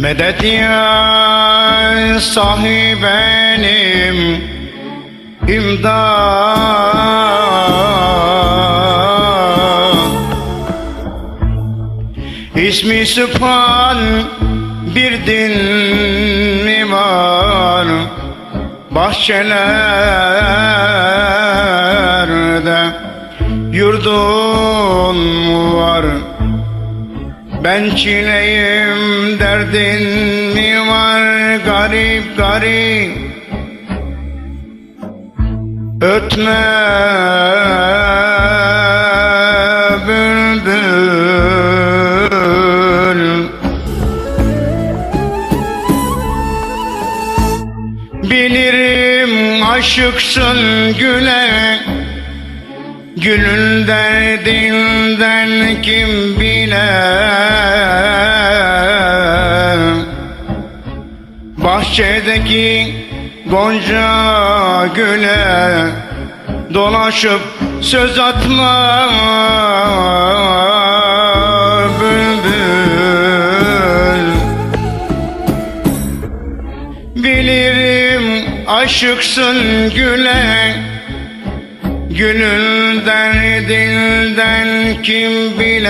Medet ya sahibenim imdad. İsmi sübhan bir din mi var? Bahçelerde yurdun mu var ben çileyim derdin mi var? Garip garip. Ötme bülbül. Bilirim aşıksın güle Gülün derdinden kim bilir? Bahçedeki gonca güle Dolaşıp söz atma bülbül. Bilirim aşıksın güle Gülün derdinden kim bilir?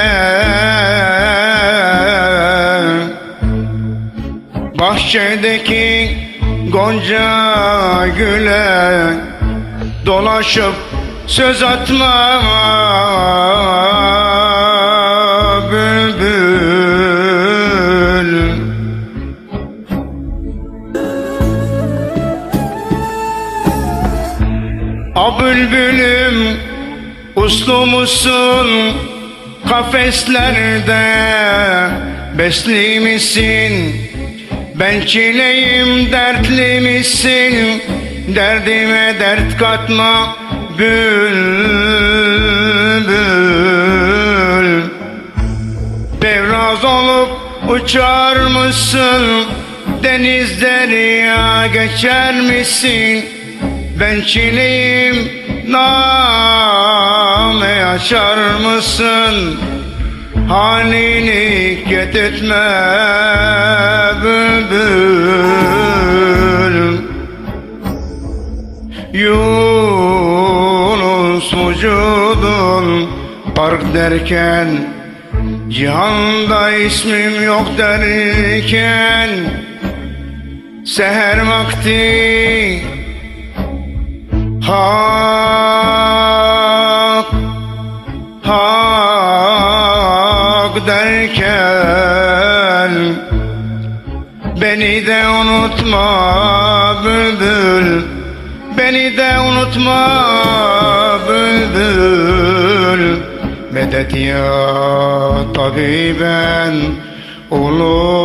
Bahçedeki gonca güle Dolaşıp söz atma bülbülüm uslu musun? Kafeslerde besli misin? Ben çileyim dertli misin? Derdime dert katma bülbül. Devraz olup uçar mısın? Deniz derya geçer misin? Ben çileyim name açar mısın? Halini etme bülbül. Yunus vücudun park derken Cihanda ismim yok derken Seher vakti Hak Hak derken Beni de unutma bülbül. Beni de unutma bülbül. Medet ya tabiben olur